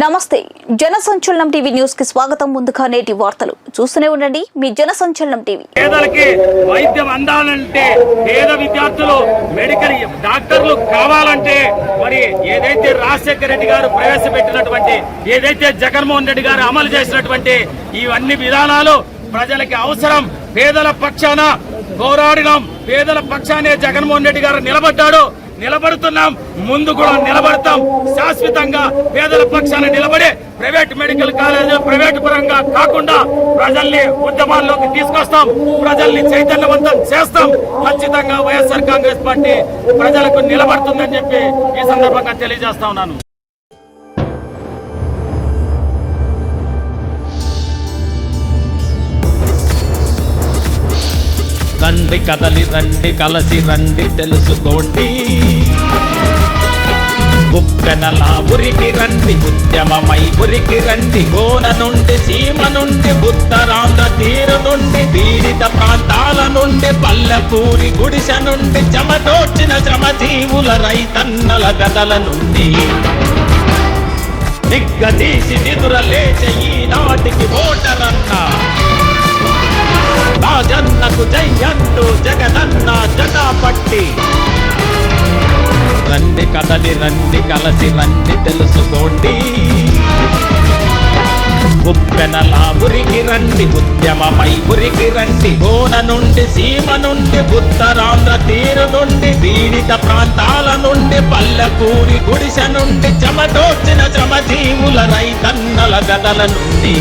నమస్తే జనసంచలనం టీవీ న్యూస్కి స్వాగతం. ముందుగా నేటి వార్తలు. చూస్తూనే ఉండండి మీ జనసంచలనం టీవీ. పేదలకి వైద్యం అందాలంటే పేద విద్యార్థులు మెడికల్ డాక్టర్లు కావాలంటే మరి ఏదైతే రాజశేఖర రెడ్డి గారు ప్రవేశపెట్టినటువంటి ఏదైతే జగన్మోహన్ రెడ్డి గారు అమలు చేసినటువంటి ఇవన్నీ విధానాలు ప్రజలకి అవసరం. పేదల పక్షాన పోరాడినాం. పేదల పక్షానే జగన్మోహన్ రెడ్డి గారు నిలబడ్డాడు. నిలబడుతున్నాం. ముందు కూడా నిలబడతాం. శాశ్వతంగా పేదల పక్షాన నిలబడే ప్రైవేట్ మెడికల్ కాలేజ్ ప్రైవేట్ పరంగా కాకుండా ప్రజల్ని ఉద్యమాల్లోకి తీసుకొస్తాం. ప్రజల్ని చైతన్యవంతం చేస్తాం. ఖచ్చితంగా వైఎస్ఆర్ కాంగ్రెస్ పార్టీ ప్రజలకు నిలబడుతుందని చెప్పి ఈ సందర్భంగా తెలియజేస్తా ఉన్నాను. రండి కదలి రండి కలసి రండి తెలుసుకోండి. గుప్పెనలా ఉరికి రండి ఉద్యమమై ఉరికి రండి గోన నుండి సీమ నుండి ఉత్తరాంధ్ర తీరు నుండి పీడిత ప్రాంతాల నుండి పల్లెపూరి గుడిస నుండి చెమటోచిన శ్రమజీవుల రైతన్నల గదల నుండి. దిగ్గదీసి నిదుర లేచ ఈనాటికి ఓటరన్నా. రాజన్నకు జయ్యంటూ జగదన్న జటాపట్టి. రండి కదలి రండి కలసి రండి తెలుసుకోండి. ఉప్పెనలా ఉరికి రండి ఉద్యమమై ఉరికి రండి. కోన నుండి సీమ నుండి ఉత్తరాంధ్ర తీరు నుండి పీడిత ప్రాంతాల నుండి పల్లెకూరి గుడిస నుండి చెమటోచిన శ్రమజీవుల రైతన్నల గదల నుండి.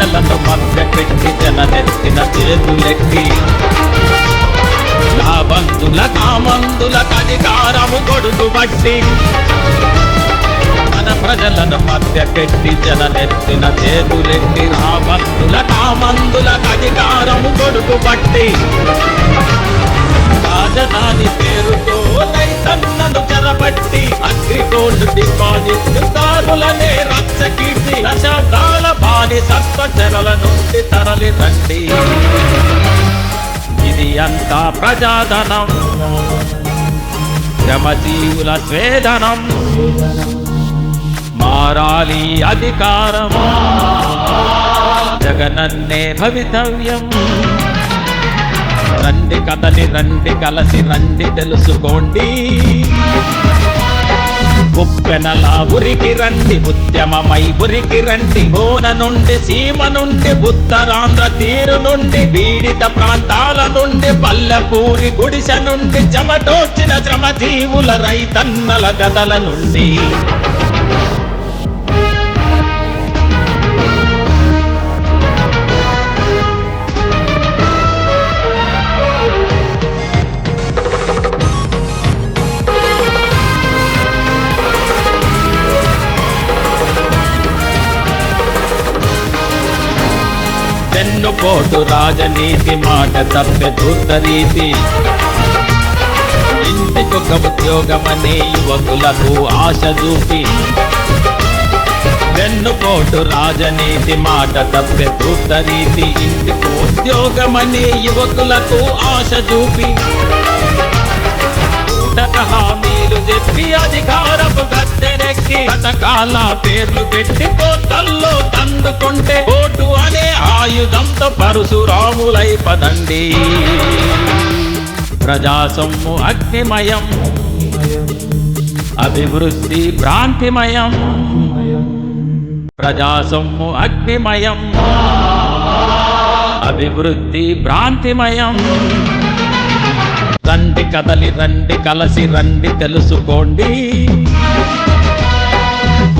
ప్రజలను మధ్య పెట్టి జననెత్తిన చేతులెత్తి లాబందుల కామందుల అధికారము కొడుకు బట్టి మన ప్రజలను మధ్య పెట్టి జననెత్తిన చేతులెత్తి రాబందుల కామందుల అధికారము కొడుకు బట్టి రాజధాని పేరుతో రైతన్నను చెరబట్టి అగ్రిగోల్డ్ డిపాజిట్ దారులనే రచ్చ కీర్తి దశాబ్దాల బాని సత్వ చెరల నుండి తరలి రండి. ఇది అంతా ప్రజాధనం. శ్రమజీవుల స్వేదనం. మారాలి అధికారం. జగనన్నే భవితవ్యం. రండి కథని రండి కలసి రండి తెలుసుకోండి. ఉప్పెనలా ఉరికి రండి ఉద్యమమై ఉరికి రండి కోన నుండి సీమ నుండి ఉత్తరాంధ్ర తీరు నుండి పీడిత ప్రాంతాల నుండి పల్లెపూరి గుడిసె నుండి చెమటోచిన శ్రమజీవుల రైతన్నల గదల నుండి. వెన్నుపోటు రాజనీతి మాట తప్పే ధూర్తరీతి ఇంటికొక ఉద్యోగమనే యువకులకు ఆశ చూపి. వెన్నుపోటు రాజనీతి మాట తప్పే ధూర్తరీతి ఇంటికి ఉద్యోగమనే యువకులకు ఆశ చూపి. హామీలు చెప్పి అధికారపు గద్దెనెక్కి. పథకాల పేర్లు పెట్టి కోతల్లో పరశురాములై పదండి. ప్రజాసొమ్ము అగ్నిమయం. అభివృద్ధి భ్రాంతిమయం. ప్రజాసొమ్ము అగ్నిమయం. అభివృద్ధి భ్రాంతిమయం. రండి కదలి రండి కలసి రండి తెలుసుకోండి.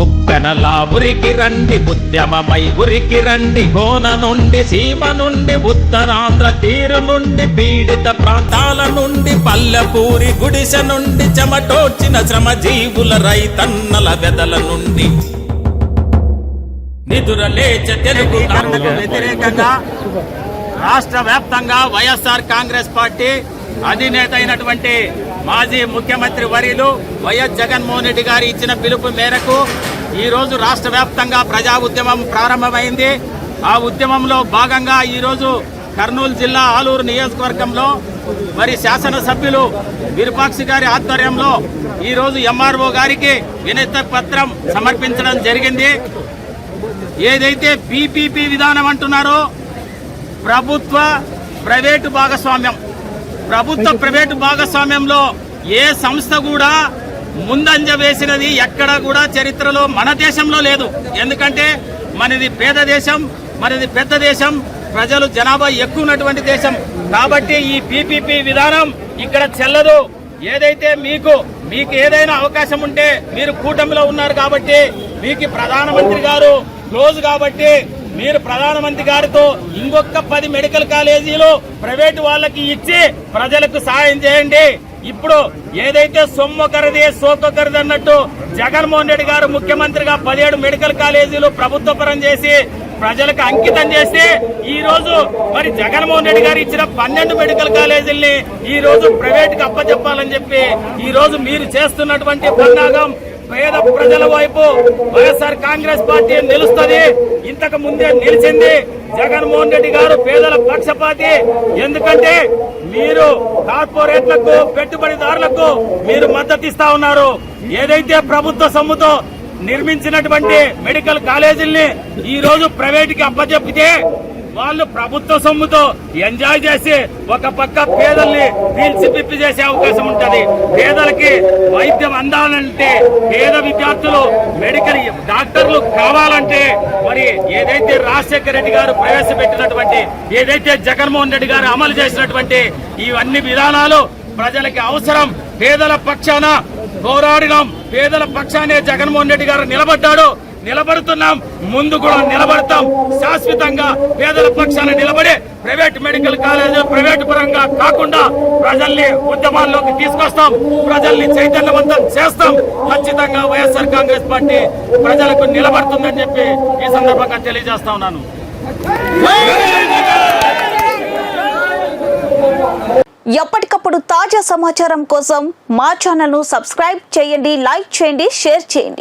ఉప్పెనలా ఉరికి రండి ఉద్యమమై ఉరికి రండి. కోన నుండి సీమ నుండి ఉత్తరాంధ్ర తీరు నుండి పీడిత ప్రాంతాల నుండి పల్లెపూరి గుడిసె నుండి చెమటోడ్చిన శ్రమజీవుల రైతన్నల వెదల నుండి. నిదుర లేచ తెలుగు వ్యతిరేకంగా రాష్ట్ర వ్యాప్తంగా వైఎస్ఆర్ కాంగ్రెస్ పార్టీ అధినేత అయినటువంటి మాజీ ముఖ్యమంత్రి వర్యులు వైఎస్ జగన్మోహన్ రెడ్డి గారు ఇచ్చిన పిలుపు మేరకు ఈరోజు రాష్ట్ర వ్యాప్తంగా ప్రజా ఉద్యమం ప్రారంభమైంది. ఆ ఉద్యమంలో భాగంగా ఈరోజు కర్నూలు జిల్లా ఆలూరు నియోజకవర్గంలో మరి శాసనసభ్యులు విరుపాక్షి గారి ఆధ్వర్యంలో ఈరోజు ఎంఆర్ఓ గారికి వినతి పత్రం సమర్పించడం జరిగింది. ఏదైతే పీపీపీ విధానం అంటున్నారో ప్రభుత్వ ప్రైవేటు భాగస్వామ్యం. ప్రభుత్వ ప్రైవేటు భాగస్వామ్యంలో ఏ సంస్థ కూడా ముందంజ వేసినది ఎక్కడ కూడా చరిత్రలో మన దేశంలో లేదు. ఎందుకంటే మనది పేద దేశం మనది పెద్ద దేశం ప్రజలు జనాభా ఎక్కువ ఉన్నటువంటి దేశం. కాబట్టి ఈ పీపీపీ విధానం ఇక్కడ చెల్లదు. ఏదైతే మీకు మీకు ఏదైనా అవకాశం ఉంటే మీరు కూటమిలో ఉన్నారు కాబట్టి మీకు ప్రధానమంత్రి గారు క్లోజ్ కాబట్టి మీరు ప్రధానమంత్రి గారితో ఇంకొక పది మెడికల్ కాలేజీలు ప్రైవేటు వాళ్ళకి ఇచ్చి ప్రజలకు సాయం చేయండి. ఇప్పుడు ఏదైతే సొమ్మొకరిది సోకొకరిది అన్నట్టు జగన్మోహన్ రెడ్డి గారు ముఖ్యమంత్రిగా పదిహేడు మెడికల్ కాలేజీలు ప్రభుత్వ పరం చేసి ప్రజలకు అంకితం చేసి ఈ రోజు మరి జగన్మోహన్ రెడ్డి గారు ఇచ్చిన పన్నెండు మెడికల్ కాలేజీల్ని ఈ రోజు ప్రైవేట్కి అప్పచెప్పాలని చెప్పి ఈ రోజు మీరు చేస్తున్నటువంటి పన్నాగం పేద ప్రజల వైపు వైఎస్ఆర్ కాంగ్రెస్ పార్టీ నిలుస్తుంది. ఇంతకు ముందే నిలిచింది జగన్మోహన్ రెడ్డి గారు పేదల పక్షపాతి. ఎందుకంటే మీరు కార్పొరేట్లకు పెట్టుబడిదారులకు మీరు మద్దతు ఇస్తా ఉన్నారు. ఏదైతే ప్రభుత్వ సొమ్ముతో నిర్మించినటువంటి మెడికల్ కాలేజీల్ని ఈ రోజు ప్రైవేట్కి అప్పచెప్పితే వాళ్ళు ప్రభుత్వ సొమ్ముతో ఎంజాయ్ చేసి ఒక పక్క పేదల్ని పీల్చి పిప్పి చేసే అవకాశం ఉంటది. పేదలకి వైద్యం అందాలంటే పేద విద్యార్థులు మెడికల్ డాక్టర్లు కావాలంటే మరి ఏదైతే రాజశేఖర రెడ్డి గారు ప్రవేశపెట్టినటువంటి ఏదైతే జగన్మోహన్ రెడ్డి గారు అమలు చేసినటువంటి ఇవన్నీ విధానాలు ప్రజలకి అవసరం. పేదల పక్షాన పోరాడినాం. పేదల పక్షానే జగన్మోహన్ రెడ్డి గారు నిలబడ్డాడు. నిలబడుతున్నాం. ముందు కూడా నిలబడతాం. శాశ్వతంగా పేదల పక్షాన నిలబడే ప్రైవేట్ మెడికల్ కాలేజ్ ప్రైవేట్ పరంగా కాకుండా ప్రజల్ని ఉద్యమాల్లోకి తీసుకొస్తాం. ప్రజల్ని చైతన్యవంతం చేస్తాం. ఖచ్చితంగా వైఎస్ఆర్ కాంగ్రెస్ పార్టీ ప్రజలకు నిలబడుతుందని చెప్పి ఈ సందర్భంగా తెలియజేస్తా ఉన్నాను. ఎప్పటికప్పుడు తాజా సమాచారం కోసం మా ఛానల్ను సబ్స్క్రైబ్ చేయండి లైక్ చేయండి షేర్ చేయండి.